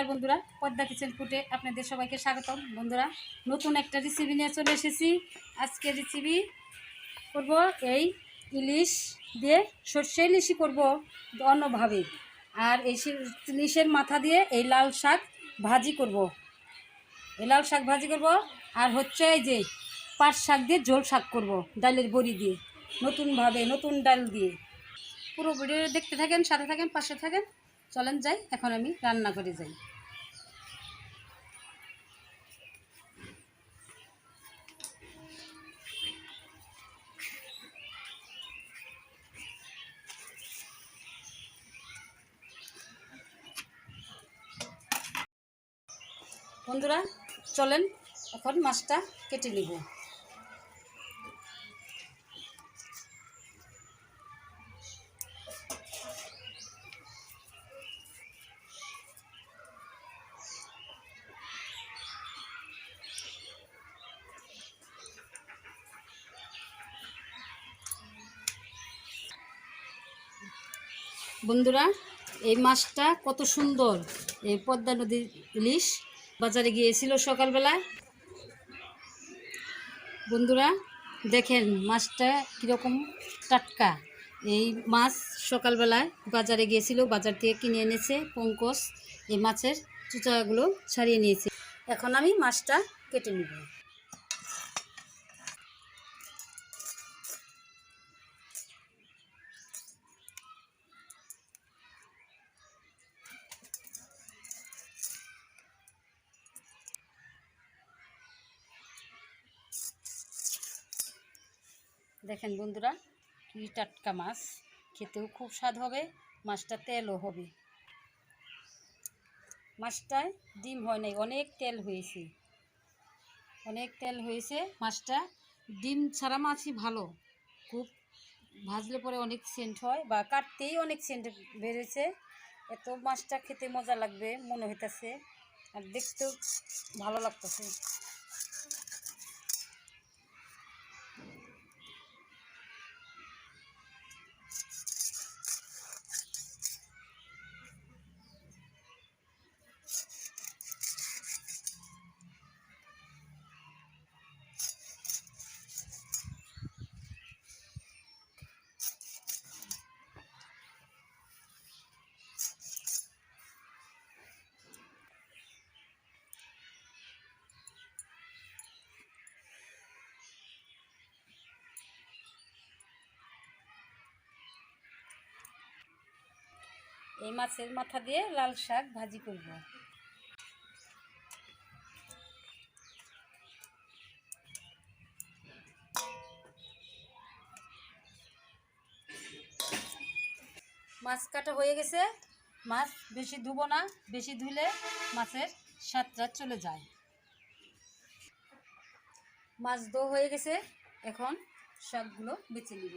আর বন্ধুরা, পদ্মা কিচেন ফুটে আপনাদের সবাইকে স্বাগতম। বন্ধুরা, নতুন একটা রেসিপি নিয়ে চলে এসেছি। আজকে রেসিপি করব এই ইলিশ দিয়ে সর্ষে ইলিশই করব অন্যভাবে। আর এই ইলিশের মাথা দিয়ে এই লাল শাক ভাজি করব। এই লাল শাক ভাজি করব। আর হচ্ছে এই যে পাট শাক দিয়ে ঝোল শাক করব, ডালের বড়ি দিয়ে, নতুনভাবে, নতুন ডাল দিয়ে। পুরো ভিডিও দেখতে থাকেন, সাথে থাকেন, পাশে থাকেন। চলেন যাই, এখন আমি রান্না করে যাই। বন্ধুরা, চলেন, এখন মাছটা কেটে নিব। বন্ধুরা, এই মাছটা কত সুন্দর। এই পদ্মা নদীর ইলিশ বাজারে গিয়েছিল সকালবেলায়। বন্ধুরা, দেখেন মাছটা কীরকম টাটকা। এই মাছ সকালবেলায় বাজারে গিয়েছিল, বাজার থেকে কিনে এনেছে, পঙ্কজ এই মাছের চুচাগুলো ছাড়িয়ে নিয়েছে। এখন আমি মাছটা কেটে নিব। দেখেন বন্ধুরা, কি টাটকা মাছ। খেতেও খুব স্বাদ হবে মাছটা তেলও হবে। মাছটায় ডিম হয় নাই, অনেক তেল হয়েছে। অনেক তেল হয়েছে, মাছটা ডিম ছাড়া মাছই ভালো। খুব ভাজলে পরে অনেক সেন্ট হয় বা কাটতেই অনেক সেন্ট বেড়েছে। এত মাছটা খেতে মজা লাগবে, মনে হইতাছে। আর দেখতেও ভালো লাগতেছে। মাছের মাথা দিয়ে লাল শাক ভাজি করব। মাছ কাটা হয়ে গেছে। মাছ বেশি ধুবো না, বেশি ধুলে মাছের স্বাদটা চলে যায়। মাছ দো হয়ে গেছে, এখন শাকগুলো বেছে নিব।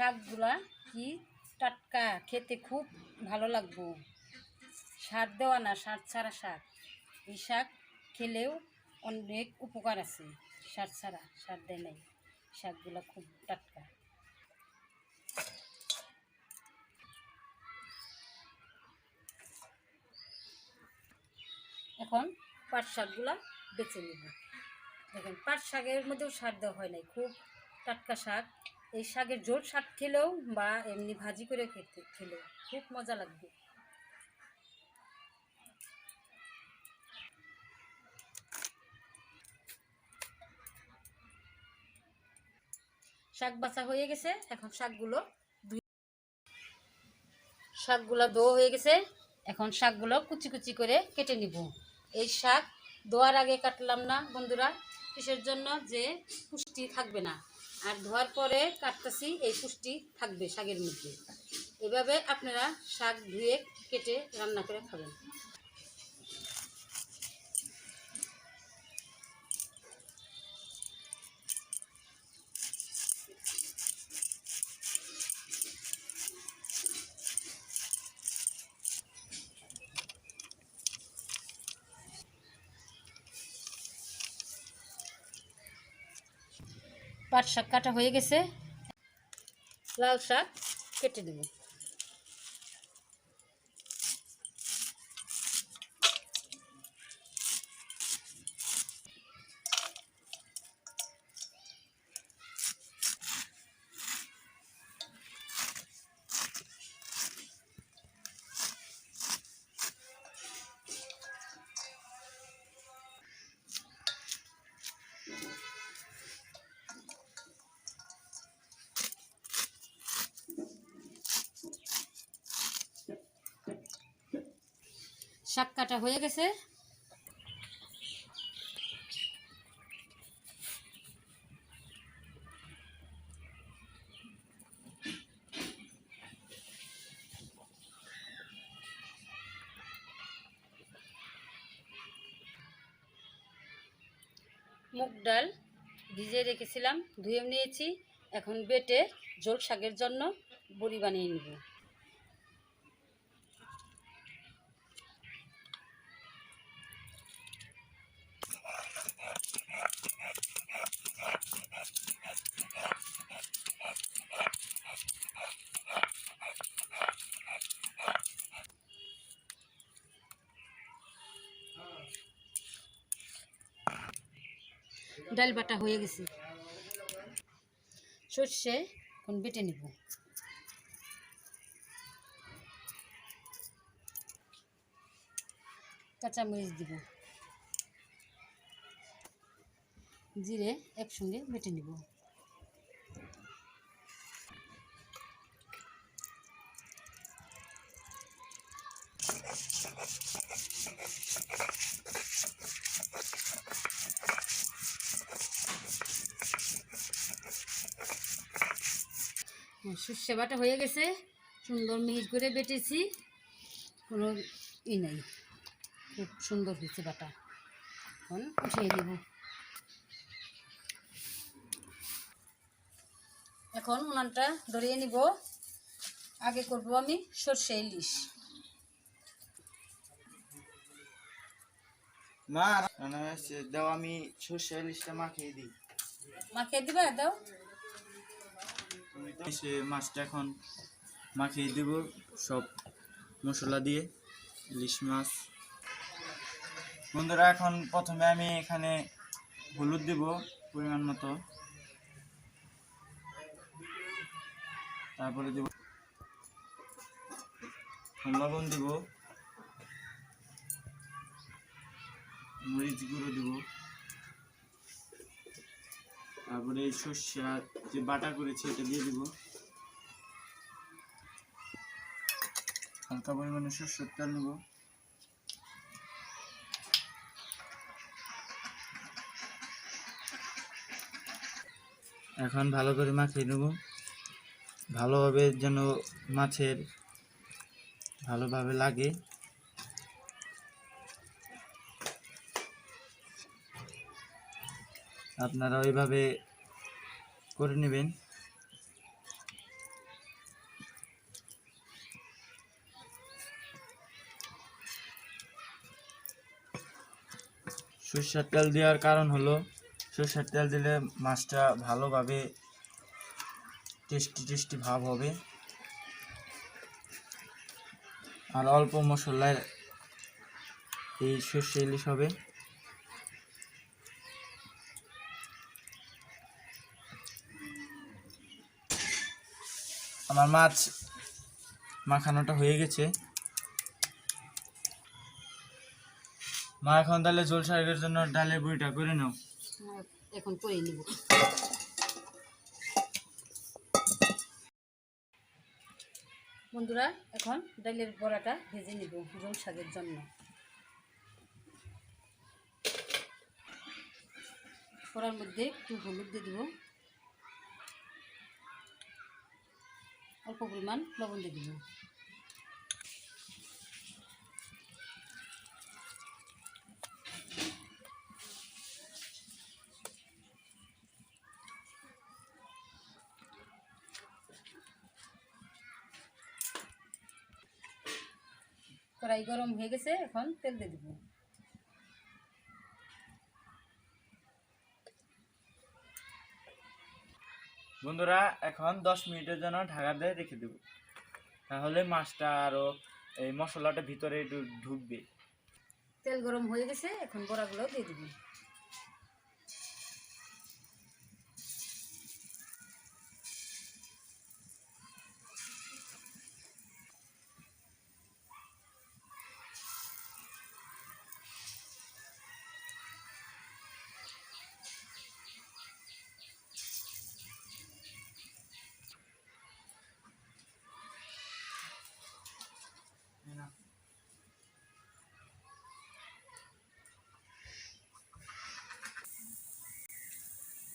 শাকগুলা কি টাটকা খেতে খুব ভালো লাগবো। সার দেওয়া না, সার ছাড়া শাক। এই শাক খেলেও অনেক উপকার আছে, সার ছাড়া, সার দেয় নাই। শাকগুলা খুব টাটকা। এখন পাট শাকগুলা বেছে নেব। দেখেন, পাট শাকের মধ্যেও সার দেওয়া হয় নাই, খুব টাটকা শাক। এই শাকের জোর শাক খেলেও বা এমনি ভাজি করে খেতে খেলেও খুব মজা লাগবে। শাক বাছা হয়ে গেছে, এখন শাকগুলো শাকগুলো ধোয়া হয়ে গেছে, এখন শাকগুলো কুচি কুচি করে কেটে নিব। এই শাক ধোয়ার আগে কাটলাম না বন্ধুরা, কিসের জন্য? যে পুষ্টি থাকবে না। আর ধোয়ার পরে কাটতেছি এই পুষ্টি থাকবে শাকের মধ্যে। এভাবে আপনারা শাক ধুয়ে কেটে রান্না করে খাবেন। পাট শাক কাটা হয়ে গেছে। লাল শাক কেটে দেব। শাক কাটা হয়ে গেছে। মুগ ডাল ভিজিয়ে রেখেছিলাম, ধুয়ে নিয়েছি। এখন বেটে ঝোল শাকের জন্য বড়ি বানিয়ে নিব। ডাল বাটা হয়ে গেছে। সর্ষে এখন বেটে নিব। কাঁচামরিচ দিব। জিরে একসঙ্গে বেটে নিব। সর্ষে বাটা হয়ে গেছে। সুন্দর মিহির করে বেটেছি। কোনো ই নাই। খুব সুন্দর হয়েছে বাটা। এখন উঠিয়ে দেব। এখন উনানটা ধরিয়ে নিব। আগে করব আমি সর্ষে ইলিশ। মা রান্না হয়েছে দাও আমি সর্ষে ইলিশটা মাখিয়ে দিই। মাখিয়ে দিবা দাও। তুমি তো সে মাছটা এখন মাখিয়ে দেব সব মশলা দিয়ে ইলিশ মাছ। বন্ধুরা এখন প্রথমে আমি এখানে হলুদ দেব পরিমাণ মতো। তারপরে দেব লবণ দেব। মরিচ গুঁড়ো দেব। তারপরে সর্ষে যে বাটা করেছি এটা দিয়ে দিব। হালকা পরিমাণে সর্ষের তেল নেব। এখন ভালো করে মাখিয়ে নেব। ভালোভাবে যেন মাছের ভালোভাবে লাগে। আপনারা ওইভাবে করে নেবেন। সর্ষের তেল দেওয়ার কারণ হলো, সর্ষের তেল দিলে মাছটা ভালোভাবে টেস্টি টেস্টি ভাব হবে। আর অল্প মশলায় এই সর্ষে ইলিশ হবে। আমার মাছ মাখানোটা হয়ে গেছে। মা, এখন তাহলে জল শাকের জন্য ডালের বড়িটা করে নাও। এখন করে নিব। বন্ধুরা, এখন ডালের বড়াটা ভেজে নিব ঝোল শাকের জন্য। কড়ার মধ্যে একটু হলুদ দিয়ে দিব। অল্প পরিমাণ লবণ দিয়ে দিব। কড়াই গরম হয়ে গেছে এখন তেল দিয়ে দিব। বন্ধুরা, এখন দশ মিনিটের জন্য ঢাকা দিয়ে রেখে দেব। তাহলে মাছটা আরও এই মশলাটা ভিতরে ঢুকবে। তেল গরম হয়ে গেছে, এখন বড়াগুলো দিয়ে দিবি।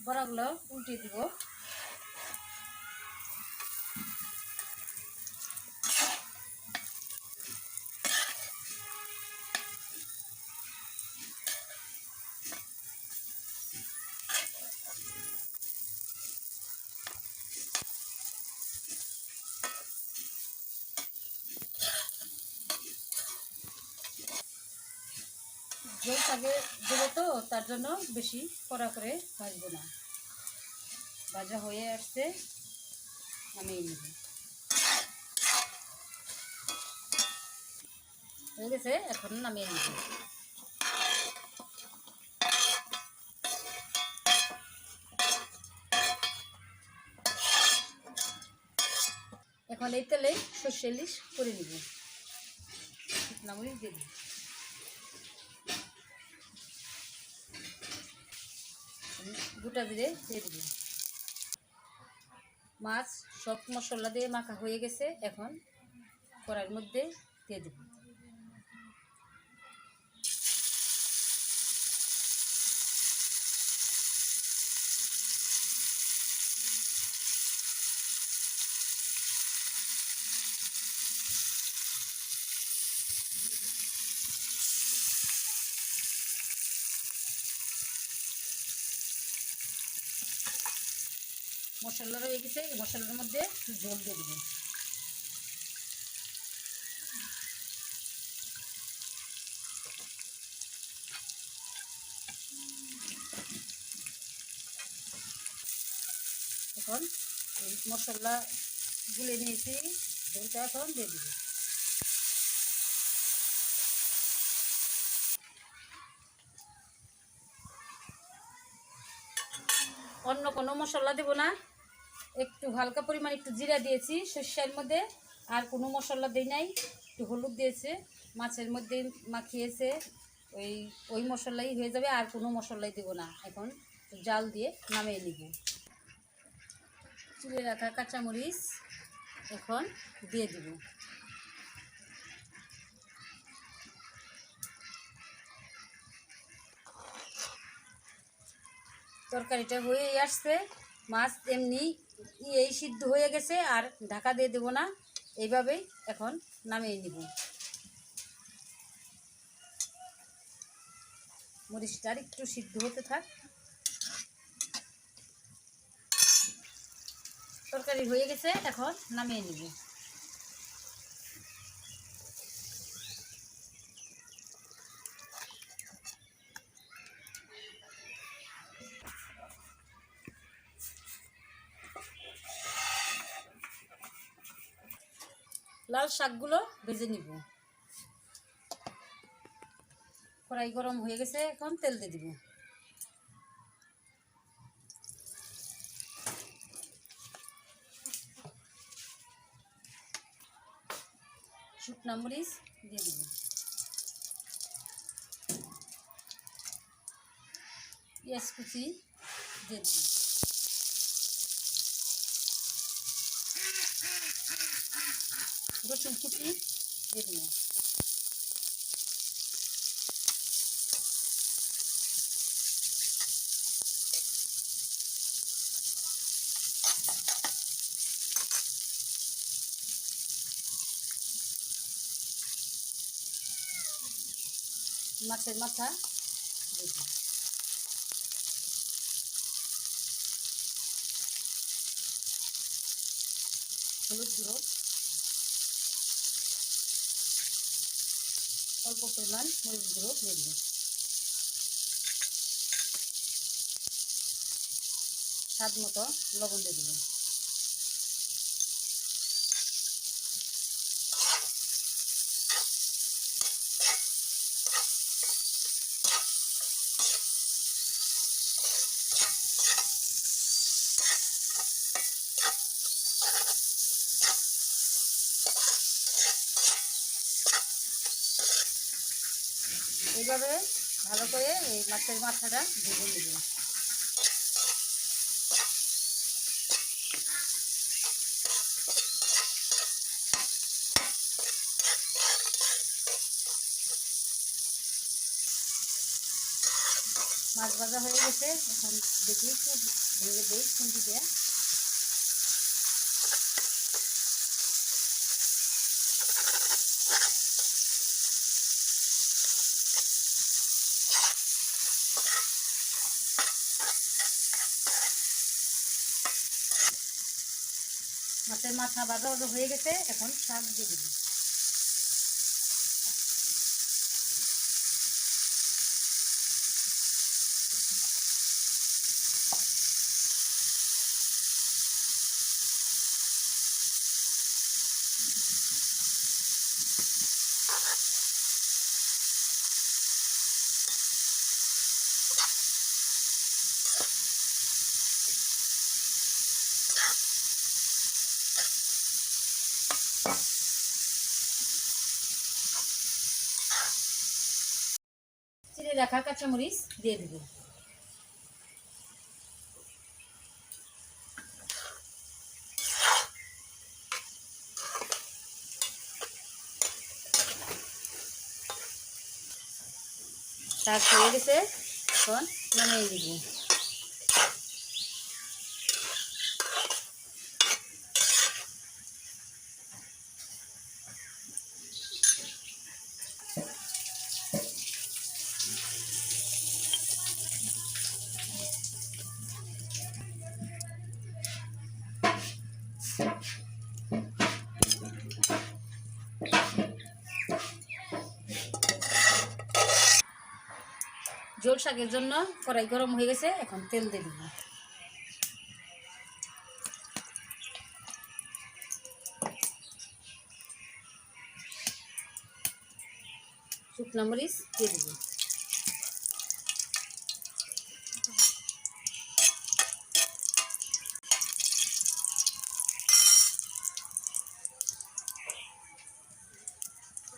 বড়াগুলো উল্টে দিব ঝোল আগে দেবো তো তার জন্য বেশি কড়া করে ভাজবো না। ভাজা হয়ে আসছে, নামিয়ে নেব। হয়ে গেছে, এখন নামিয়ে নেব। এখন এই তেলে সর্ষে ইলিশ করে নিব। শুকনা মরিচ দিয়ে দিই গোটা জিরে দিয়ে দিবি মাছ সব মশলা দিয়ে মাখা হয়ে গেছে, এখন কড়াইয়ের মধ্যে দিয়ে দেব। মশলা রয়ে গেছে, এই মশলার মধ্যে একটু জল দিয়ে দেবেন এখন এই মশলা গুলে নিয়েছি, জলটা এখন দিয়ে দেবো। অন্য কোনো মশলা দেবো না। একটু হালকা পরিমাণ একটু জিরা দিয়েছি, সর্ষের মধ্যে, আর কোনো মশলা দিই নাই, একটু হলুদ দিয়েছে, মাছের মধ্যে মাখিয়েছে, ওই ওই মশলাই হয়ে যাবে, আর কোনো মশলাই দেবো না। এখন জাল দিয়ে নামিয়ে নিব। চুলে রাখা কাঁচামরিচ এখন দিয়ে দিব। তরকারিটা হয়ে আসছে। মাছ এমনি এই সিদ্ধ হয়ে গেছে আর ঢাকা দিয়ে দেবো না। এইভাবেই এখন নামিয়ে নিব। মরিচটা আর একটু সিদ্ধ হতে থাক। তরকারি হয়ে গেছে, এখন নামিয়ে নিব। লাল শাকগুলো ভেজে নিব। কড়াই গরম হয়ে গেছে, এখন তেল দিয়ে দিব। শুকনা মরিচ দিয়ে দিব। পেঁয়াজ কুচি দিয়ে দিব। রসুন কুচি দিয়ে দিব মাছের মাথা দিয়ে হলুদ গুঁড়ো অল্প পরিমাণ মরিচ গুঁড়ো দিয়ে দিন স্বাদ মতো লবণ দিয়ে দেবো এইভাবে ভালো করে এই মাছের মাথাটা ভেজে নেব। মাছ ভাজা হয়ে গেছে, এখন দেখি একটু ভেঙে দিই খুন্তি দিয়ে। মাথা ভাজা হয়ে গেছে এখন শাক দিয়ে দিবি চিড়ে রাখা কাঁচামরিচ দিয়ে দেবো। তার হয়ে গেছে এখন নামিয়ে দিব শাকের জন্য কড়াই গরম হয়ে গেছে, এখন তেল দিয়ে দিব। শুকনো মরিচ দিয়ে দিব।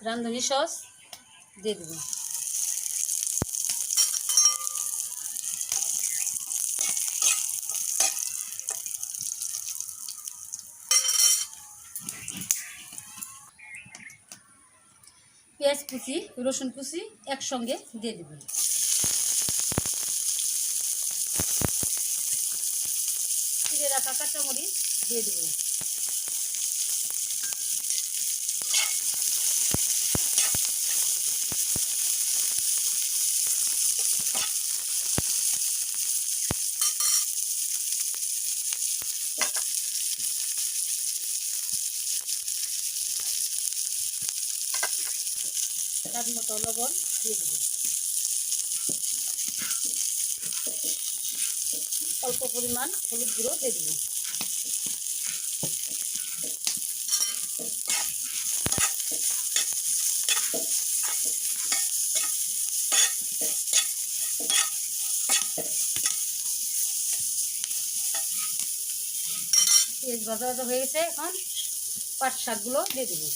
রাঁধুনি সস দিয়ে দেবো পেঁয়াজ কুচি রসুন কুচি একসঙ্গে দিয়ে দেবেন। রাখা কাঁচামরিচ দিয়ে দেবেন। স্বাদ মতো লবণ দিয়ে দেবো। অল্প পরিমাণ হলুদ গুঁড়ো দিয়ে দেবো পেঁয়াজ ভাজা ভাজা হয়ে গেছে, এখন পাট শাকগুলো দিয়ে দেবো।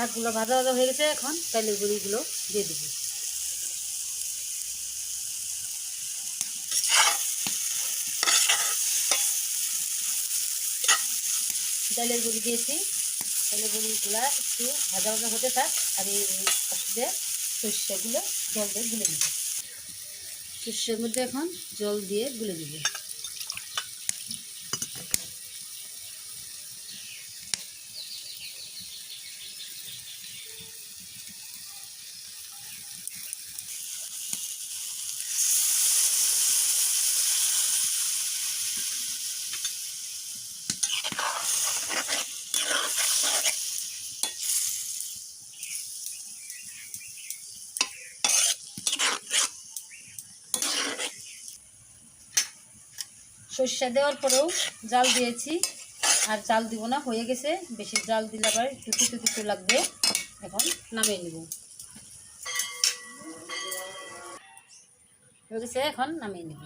শাকগুলো ভাজা ভাজা হয়ে গেছে এখন চাইলের গুঁড়িগুলো দিয়ে দিব। ডালের গুঁড়ি দিয়েছি। ডালের গুঁড়িগুলো একটু ভাজা ভাজা হতে থাক, আর এই দিয়ে সর্ষেগুলো জল দিয়ে গুলে নেব। সর্ষের মধ্যে এখন জল দিয়ে গুলে দেবে সর্ষা দেওয়ার পরেও জাল দিয়েছি। আর জাল দিব না, হয়ে গেছে। বেশি জাল দিলে আবার একটু তিতো তিতো লাগবে। এখন নামিয়ে নিব। হয়ে গেছে, এখন নামিয়ে নিব।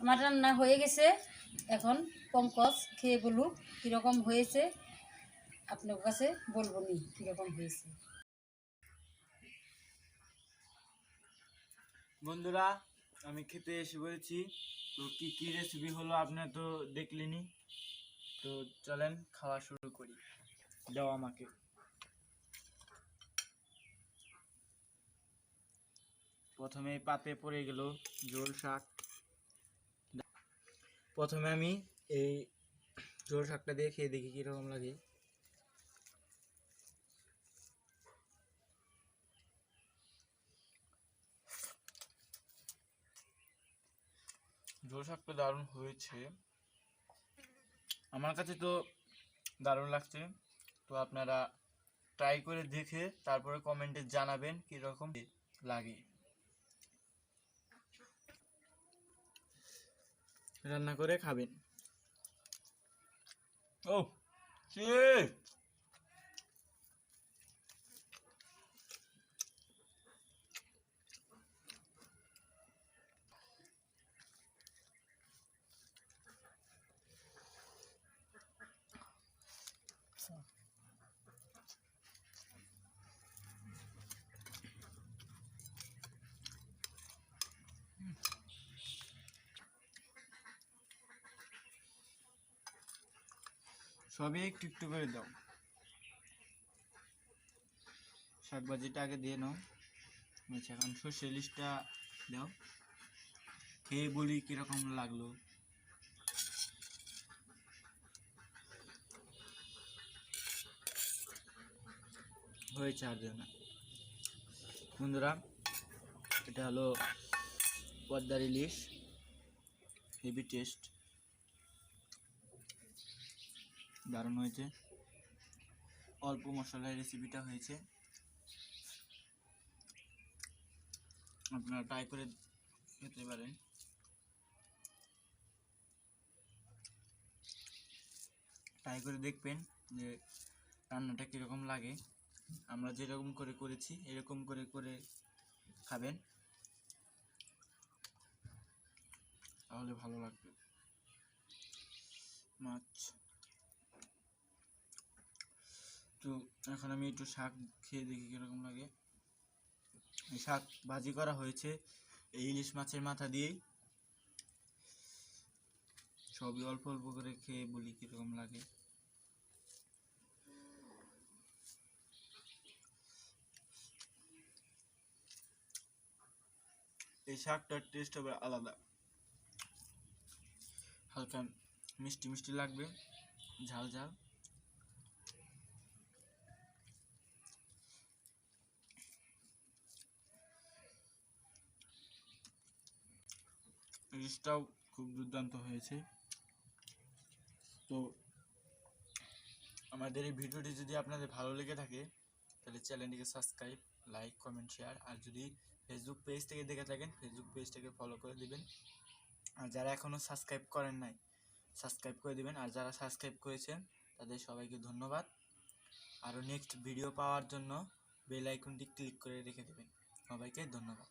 আমার রান্না হয়ে গেছে। এখন পঙ্কজ খেয়ে বলুক কীরকম হয়েছে। আপনার কাছে বলব নি কীরকম হয়েছে। বন্ধুরা, আমি খেতে এসে বলেছি, তো কি কি রেসিপি হলো আপনার তো দেখলেনি তো চলেন, খাওয়া শুরু করি। দাও আমাকে। প্রথমে পাতে পড়ে গেল জোল শাক। প্রথমে আমি এই জোর শাকটা দিয়ে খেয়ে দেখি কীরকম লাগে। জোল শাকটা দারুণ হয়েছে। আমার কাছে তো দারুণ লাগছে। তো আপনারা ট্রাই করে দেখে তারপরে কমেন্টে জানাবেন কীরকম লাগে। রান্না করে খাবেন। Oh, cheers! সবই একটু একটু করে দাও। শাকভাজিটা আগে দিয়ে নাও। আচ্ছা এখন সর্ষে লিস্টটা দাও। খেয়ে বলি কীরকম লাগল। হয়েছে আর না বন্ধুরা, এটা হলো পদ্মার ইলিশ। Heavy taste. দারুণ হয়েছে। অল্প মশলার রেসিপিটা হয়েছে। আপনারা ট্রাই করে খেতে পারেন। ট্রাই করে দেখবেন যে রান্নাটা কীরকম লাগে। আমরা যেরকম করে করেছি, এরকম করে করে খাবেন। তাহলে ভালো লাগবে। মাছ। তো এখন আমি একটু শাক খেয়ে দেখি কীরকম লাগে। শাক ভাজি করা হয়েছে, এই ইলিশ মাছের মাথা দিয়েই। সবই অল্প অল্প করে খেয়ে বলি কীরকম লাগে। এই শাকটার টেস্ট হবে আলাদা। হালকা মিষ্টি মিষ্টি লাগবে, ঝাল ঝাল। ইলিশটাও খুব দুর্দান্ত হয়েছে। তো আমাদের এই ভিডিওটি যদি আপনাদের ভালো লেগে থাকে, তাহলে চ্যানেলটিকে সাবস্ক্রাইব লাইক কমেন্ট শেয়ার আর যদি ফেসবুক পেজ থেকে দেখে থাকেন ফেসবুক পেজটাকে ফলো করে দিবেন। আর যারা এখনও সাবস্ক্রাইব করেন নাই সাবস্ক্রাইব করে দিবেন। আর যারা সাবস্ক্রাইব করেছেন, তাদের সবাইকে ধন্যবাদ। আরও নেক্সট ভিডিও পাওয়ার জন্য বেল আইকনটি ক্লিক করে রেখে দেবেন। সবাইকে ধন্যবাদ।